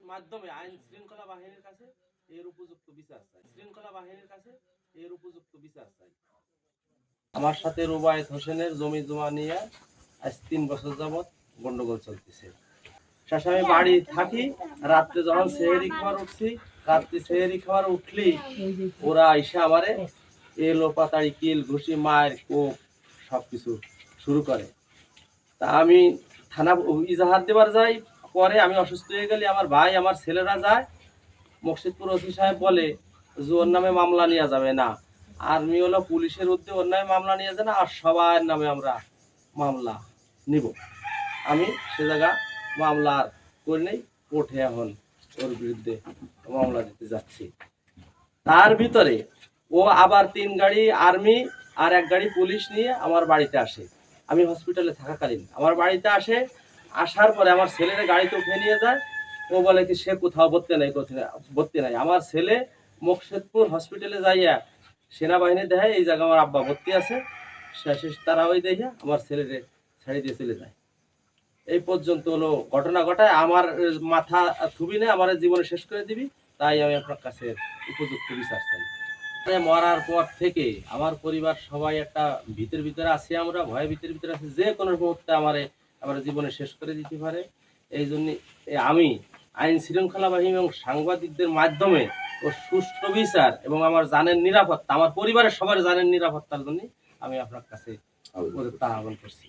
মাধ্যমে আইন শৃঙ্খলা বাহিনীর কাছে এর উপযুক্ত বিচার চাই। শৃঙ্খলা বাহিনীর কাছে এর উপযুক্ত বিচার চাই। আমার সাথে রুবায়েত হোসেনের জমি জমা নিয়ে আজ তিন বছর যাবত গন্ডগোল চলতেছে। শেষে আমি বাড়ি থাকি, রাত্রে যখন সেহেরি খাবার উঠছি, রাত্রে সেহেরি খাবার উঠলি, ওরা এসে আমারে এলো পাতাড়ি, কিল, ঘুষি মায়ের কোপ সবকিছু শুরু করে। তা আমি থানা ইজাহার দেবার যাই পরে আমি অসুস্থ হয়ে গেলে আমার ভাই, আমার ছেলেরা যায়। মকসিদপুর ওসি সাহেব বলে যে ওর নামে মামলা নেওয়া যাবে না। আর্মি হলো পুলিশের উদ্যোগ ওর নামে মামলা নিয়ে যাবে না, আর সবার নামে আমরা মামলা নিব। আমি সে জায়গা মামলা আর করে নেই, কোর্টে এখন ওর বিরুদ্ধে মামলা দিতে যাচ্ছি। তার ভিতরে ও আবার তিন গাড়ি আর্মি আর এক গাড়ি পুলিশ নিয়ে আমার বাড়িতে আসে। আমি হসপিটালে থাকাকালীন। আমার বাড়িতে আসে, আসার পরে আমার ছেলের গাড়িতে উঠে নিয়ে যায়, ও বলে কি, সে কোথাও ভর্তি নাই ভর্তি নাই। আমার ছেলে মুকশেদপুর হসপিটালে যাইয়া সেনাবাহিনী দেখে এই জায়গায় আমার আব্বা ভর্তি আছে। শেষে তারা ওই দেখে আমার ছেলেরে ছাড়ি দিয়ে চলে যায়। এই পর্যন্ত হলো ঘটনা ঘটায়। আমার মাথা থুবি না আমার জীবনে শেষ করে দিবি। তাই আমি আপনার কাছে উপযুক্ত বিচার চাই। মরার পর থেকে আমার পরিবার সবাই একটা ভিতর ভিতরে আছি আমরা ভয়ের ভিতরে ভিতরে আছি। যে কোনো মুহূর্তে আমারে আমার জীবনে শেষ করে দিতে পারে। এই জন্য আমি আইন শৃঙ্খলা বাহিনী এবং সাংবাদিকদের মাধ্যমে ও সুষ্ঠু বিচার এবং আমার জানের নিরাপত্তা আমার পরিবারের সবার জানের নিরাপত্তার জন্য আমি আপনার কাছে আহ্বান করছি।